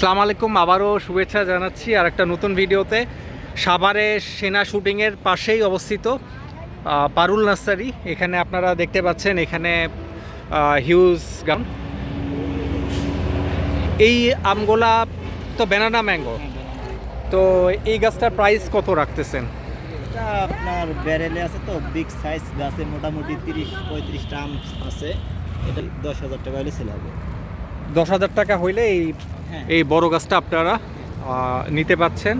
আসসালামু আলাইকুম আবারও শুভেচ্ছা জানাচ্ছি আর একটা নতুন ভিডিওতে। সাভারে সেনা শুটিংয়ের পাশেই অবস্থিত পারুল নার্সারি। এখানে আপনারা দেখতে পাচ্ছেন এখানে হিউজ গাম এই আমগোলা তো ব্যানানা ম্যাঙ্গো। তো এই গাছটার প্রাইস কত রাখতেছেন? এটা আপনার ব্যারেলে আছে তো বিগ সাইজ গাছে মোটামুটি তিরিশ পঁয়ত্রিশটা আম আছে। এটা দশ হাজার টাকা হলে সেল হবে। দশ হাজার টাকা হইলে এই এই বড় গাছটা আপনারা নিতে পাচ্ছেন।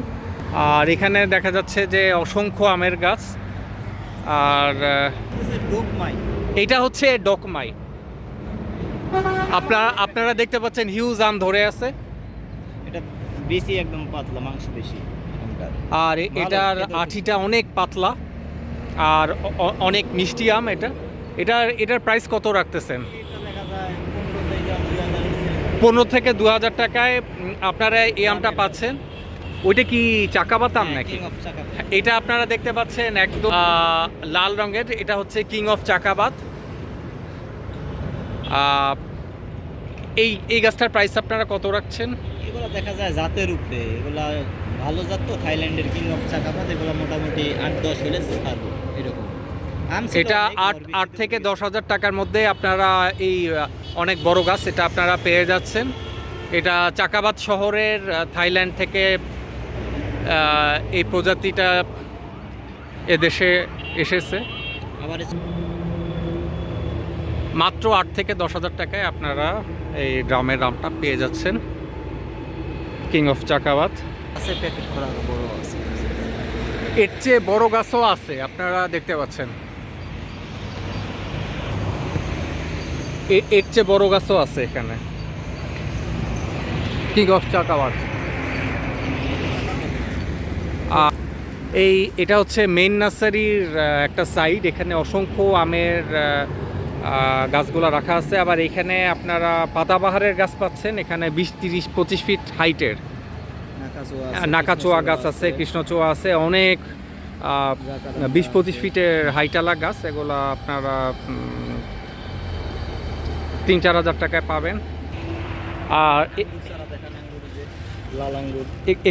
আর এখানে দেখা যাচ্ছে যে অসংখ্য আমের গাছ। আর এইটা হচ্ছে ডকমাই আপনারা আপনারা দেখতে পাচ্ছেন হিউজ আম ধরে আছে। এটা বেশি একদম পাতলা মাংস বেশি আর এটার আঠিটা অনেক পাতলা। আর অনেক মিষ্টি আম এটা। এটার এটার প্রাইস কত রাখতেছেন এটা দেখা যায় পনেরো থেকে দুই হাজার পনেরো থেকে দু হাজার টাকায় আপনারা এই আমটা পাচ্ছেন। ওইটা কি চাকা বাতাম নাকি? কিং অফ এটা আপনারা দেখতে পাচ্ছেন একদম লাল রঙের। এটা হচ্ছে কিং অফ চাকাবাদ আহ, এই এই গাছটার প্রাইস আপনারা কত রাখছেন? এগুলো দেখা যায় জাতের উপরে। এগুলা ভালো জাত তো থাইল্যান্ডের কিং অফ চাকাপাত এগুলো মোটামুটি আট দশ হলে ছাড়বো এরকম। এটা আট আট থেকে দশ হাজার টাকার মধ্যে আপনারা এই অনেক বড় গাছ এটা আপনারা পেয়ে যাচ্ছেন। এটা চাকাবাদ শহরের থাইল্যান্ড থেকে এই প্রজাতিটা এদেশে এসেছে। মাত্র আট থেকে দশ হাজার টাকায় আপনারা এই ড্রামের রামটা পেয়ে যাচ্ছেন। কিং অফ চাকাবাদ। এর চেয়ে বড় গাছও আছে আপনারা দেখতে পাচ্ছেন। এর চেয়ে বড় গাছও আছে এখানে। কিং অফ চাকাবাদ আ- এই এটা হচ্ছে মেইন নার্সারির একটা সাইড এখানে অসংখ্য আমের গাছগুলো রাখা আছে। আবার এখানে আপনারা পাতাবাহারের গাছ পাচ্ছেন। এখানে বিশ তিরিশ পঁচিশ ফিট হাইটের নাকাচোয়া গাছ আছে কৃষ্ণচোয়া আছে। অনেক বিশ পঁচিশ ফিটের হাইটালা গাছ। এগুলো আপনারা তিন চার হাজার টাকায় পাবেন। আর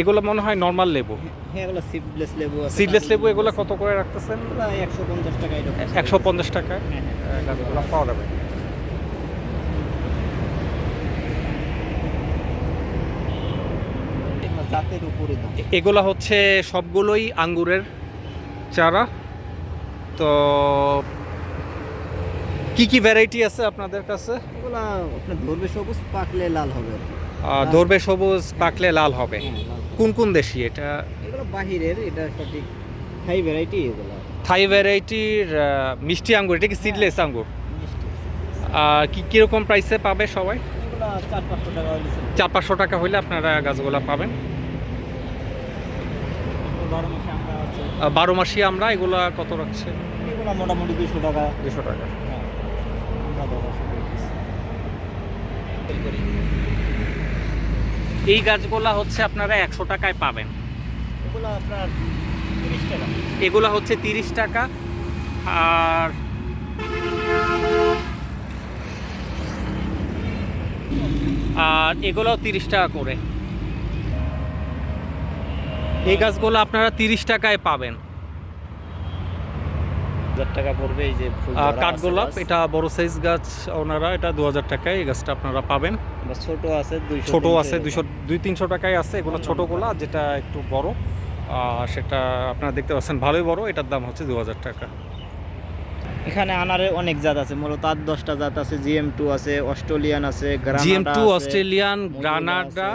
এগুলো মনে হয় নর্মাল লেবু। হ্যাঁ এগুলো সিডলেস লেবু এগুলো কত করে রাখতেছেন? একশো পঞ্চাশ টাকা একশো পঞ্চাশ টাকায় গাছগুলো পাওয়া যাবে। এগুলো হচ্ছে সবগুলোই আঙ্গুরের চারা। তো কি কি ভ্যারাইটি আছে আপনাদের কাছে? এগুলা আপনার ধরবে সবুজ পাকলে লাল হবে। ধরবে সবুজ পাকলে লাল হবে। হ্যাঁ, লাল হবে। কোন কোন দেশি এটা? এগুলো বাহিরের এটা সঠিক হাই ভ্যারাইটি এগুলো। থাই ভ্যারাইটির মিষ্টি আঙ্গুর এটা কি সিডলেস আঙ্গুর? মিষ্টি। আর কি কীরকম প্রাইসে পাবে সবাই? চার পাঁচশো টাকা হইলে আপনারা গাছগুলো পাবেন। বারো মাসে আমরা আছে। মাসি আমরা এগুলা কত রাখছে? এগুলো মোটামুটি দুশো টাকা। দুশো টাকা হ্যাঁ আমরা দশ এই গাছগুলা হচ্ছে আপনারা একশো টাকায় পাবেন। এগুলো আপনার তিরিশ টাকা। এগুলা হচ্ছে তিরিশ টাকা। আর আর এগুলোও তিরিশ টাকা করে। এই গাছগুলো আপনারা তিরিশ টাকায় পাবেন। হাজার টাকা পড়বে এই যে কাঠগোলাপ এটা বড় সাইজ গাছ ওনারা এটা দু হাজার টাকায় এই গাছটা আপনারা পাবেন। ছোট আছে ছোট আছে। দুইশো দুই তিনশো টাকায় আছে এগুলো ছোটোগুলা যেটা একটু বড়। আহ, সেটা আপনারা দেখতে পাচ্ছেন ভালোই বড় এটার দাম হচ্ছে দু হাজার টাকা। এখানে আনারে অনেক জাত আছে মূলত আট দশটা জাত আছে জিএম টু আছে অস্ট্রেলিয়ান আছে জিএম টু অস্ট্রেলিয়ান গ্রানাডা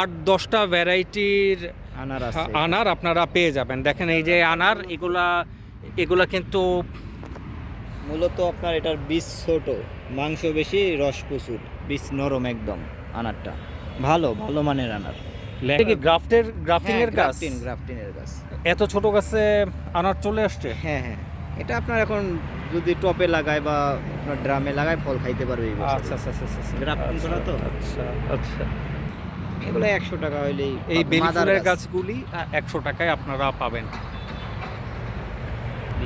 আট দশটা ভ্যারাইটির আনার আছে। আনার আপনারা পেয়ে যাবেন। দেখেন এই যে আনার এগুলা এগুলা কিন্তু মূলত আপনার এটার বীজ ছোট মাংস বেশি রস প্রচুর বীজ নরম একদম আনারটা। ভালো ভালো মানের আনার। কি গ্রাফটের গ্রাফটিং এর গাছ গ্রাফটিন গ্রাফটিনের গাছ এত ছোট গাছে আনার চলে আসছে? হ্যাঁ হ্যাঁ। এটা আপনার এখন যদি টপে লাগায় বা আপনার ড্রামে লাগায় ফল খাইতে পারবে এই আচ্ছা আচ্ছা আচ্ছা আচ্ছা গ্রাফটিং করা তো? আচ্ছা আচ্ছা। এগুলো একশো টাকা হইলেই এই বেলি ফুলের গাছ। গাছগুলি একশো টাকায় আপনারা পাবেন।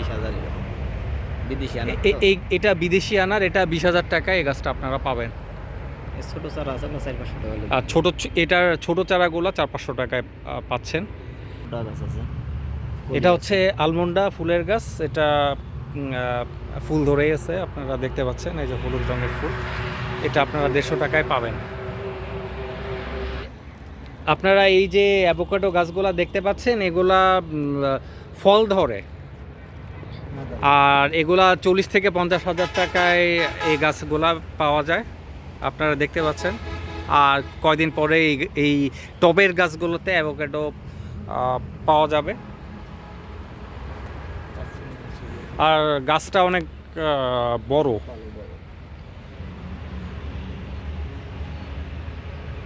বিশ হাজার বিদেশি আনার এটা বিদেশি আনার এটা বিশ হাজার টাকায় এই গাছটা আপনারা পাবেন। ছোট চারা আছে আপনার চার পাঁচশো টাকা আর ছোট এটার ছোট চারাগুলো চার পাঁচশো টাকায় পাচ্ছেন। এটা হচ্ছে আলমন্ডা ফুলের গাছ। এটা ফুল ধরেই আছে আপনারা দেখতে পাচ্ছেন এই যে হলুদ রঙের ফুল। এটা আপনারা দেড়শো টাকায় পাবেন। আপনারা এই যে অ্যাভোকাডো গাছগুলা দেখতে পাচ্ছেন এগুলা ফল ধরে। আর এগুলা চল্লিশ থেকে পঞ্চাশ হাজার টাকায় এই গাছগুলা পাওয়া যায়, আপনারা দেখতে পাচ্ছেন। আর কয়দিন পরে এই এই টবের গাছগুলোতে অ্যাভোকাডো পাওয়া যাবে। আর গাছটা অনেক বড়।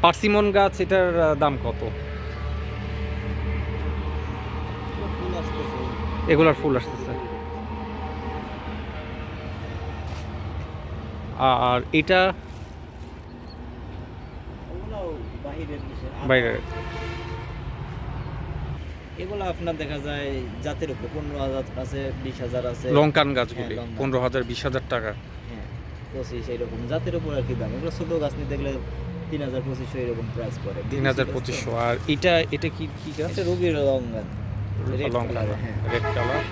পার্সিমন গাছ, এটার দাম কত? এগুলার ফুল আসতেছে। আর এটা আর এগুলো আপনার দেখা যায় জাতের উপরে পনেরো হাজার আছে বিশ হাজার আছে। লঙ্কান গাছগুলি হ্যাঁ, পনেরো হাজার বিশ হাজার টাকা। হ্যাঁ পঁচিশ এইরকম। জাতের উপর আর কি দাম? এগুলো ছোটো গাছ নিতে গেলে তিন হাজার পঁচিশশো এরকম প্রাইস পড়ে। তিন হাজার পঁচিশশো। আর এটা এটা কি কি গাছ? এটা রুবির রঙ red লঙ্কা হ্যাঁ। রেড কালার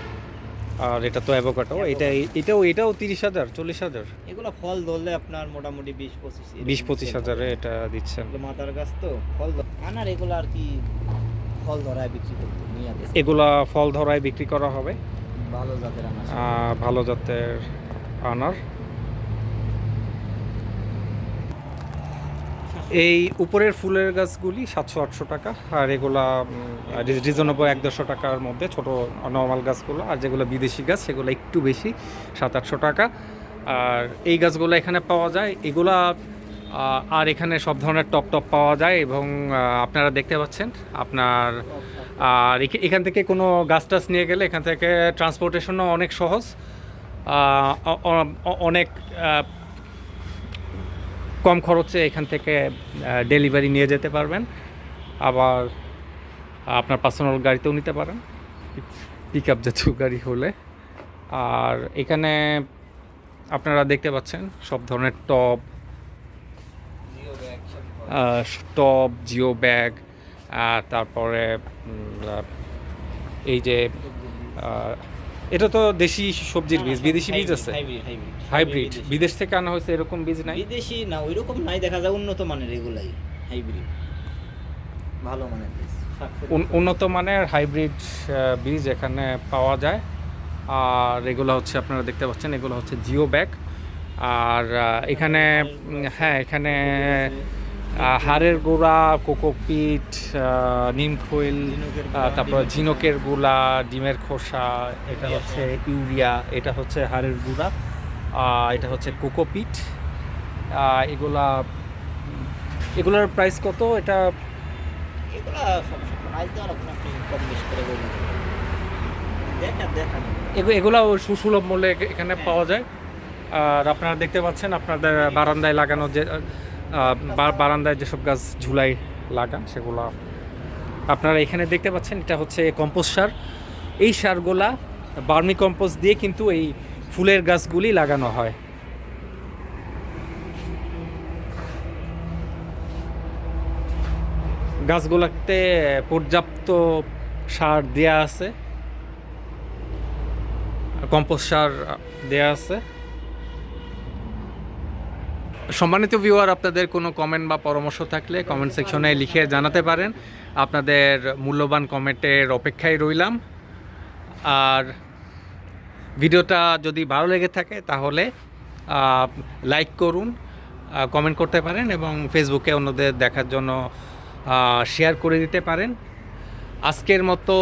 আর এটা তো অ্যাভোকাটো এটা এটাও এটাও তিরিশ হাজার চল্লিশ হাজার। এগুলো ফল ধরলে আপনার মোটামুটি বিশ পঁচিশ বিশ পঁচিশ হাজারে এটা দিচ্ছেন। মাতার গাছ তো ফল আনার এগুলো আর কি ফল ধরায় বিক্রি করতে। এগুলা ফল ধরায় বিক্রি করা হবে। ভালো জাতের আনার। ভালো জাতের আনার। এই উপরের ফুলের গাছগুলি সাতশো, আটশো টাকা, আর এগুলা রিজনেবল এক দেড়শো টাকার মধ্যে ছোট নর্মাল গাছগুলো, আর যেগুলো বিদেশি গাছ, সেগুলো একটু বেশি, সাত, আটশো টাকা। আর এই গাছগুলো এখানে পাওয়া যায়, এগুলা আর এখানে সব ধরনের টপ টপ পাওয়া যায় এবং আপনারা দেখতে পাচ্ছেন, আপনার, আর এখা- এখান থেকে কোনো গাছ টাছ নিয়ে গেলে এখান থেকে ট্রান্সপোর্টেশনও অনেক সহজ। অনেক কম খরচে এখান থেকে ডেলিভারি নিয়ে যেতে পারবেন আবার আপনার পার্সোনাল গাড়িতেও নিতে পারেন পিক আপ জাতীয় গাড়ি হলে আর এখানে আপনারা দেখতে পাচ্ছেন সব ধরনের। আহ, টব জিও ব্যাগ তারপরে এই যে এটা তো দেশি সবজির বীজ বিদেশি বীজ আছে? হাইব্রিড বিদেশ। থেকে আনা হয়েছে এরকম বীজ নাই? বিদেশি না ওইরকম নাই দেখা যায় উন্নত মানের এগুলাই হাইব্রিড ভালো মানের বীজ উন- উন্নত মানের হাইব্রিড বীজ এখানে পাওয়া যায়। আর এগুলো হচ্ছে আপনারা দেখতে পাচ্ছেন এগুলো হচ্ছে জিও ব্যাগ আর এখানে হ্যাঁ এখানে হাড়ের গুঁড়া কোকোপিট নিম খৈল ঝিনুকের আহ, তারপর ঝিনুকের গুঁড়া। ডিমের খোসা এটা হচ্ছে ইউরিয়া এটা হচ্ছে হাড়ের গুঁড়া এটা হচ্ছে কোকোপিট এগুলা এগুলোর প্রাইস কত? এটা এগুলা সুসুলভ মূল্যে এখানে পাওয়া যায়। আর আপনারা দেখতে পাচ্ছেন আপনাদের বারান্দায় লাগানো যে বারান্দায় যেসব গাছ ঝুলাই লাগান, সেগুলো আপনারা এখানে দেখতে পাচ্ছেন, এটা হচ্ছে কম্পোস্ট সার। এই সারগুলা বার্মি কম্পোস্ট দিয়ে কিন্তু এই ফুলের গাছগুলি লাগানো হয়। গাছগুলোতে পর্যাপ্ত সার দেয়া আছে, কম্পোস্ট সার দেয়া আছে। সম্মানিত ভিউয়ার আপনাদের কোনো কমেন্ট বা পরামর্শ থাকলে কমেন্ট সেকশনে লিখে জানাতে পারেন। আপনাদের মূল্যবান কমেন্টের অপেক্ষায় রইলাম। আর ভিডিওটা যদি ভালো লেগে থাকে, তাহলে লাইক করুন কমেন্ট করতে পারেন এবং ফেসবুকে অন্যদের দেখার জন্য শেয়ার করে দিতে পারেন। আজকের মতো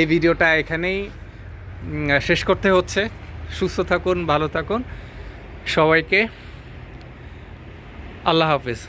এই ভিডিওটা এখানেই শেষ করতে হচ্ছে। সুস্থ থাকুন, ভালো থাকুন। সবাইকে আল্লাহ হাফিজ।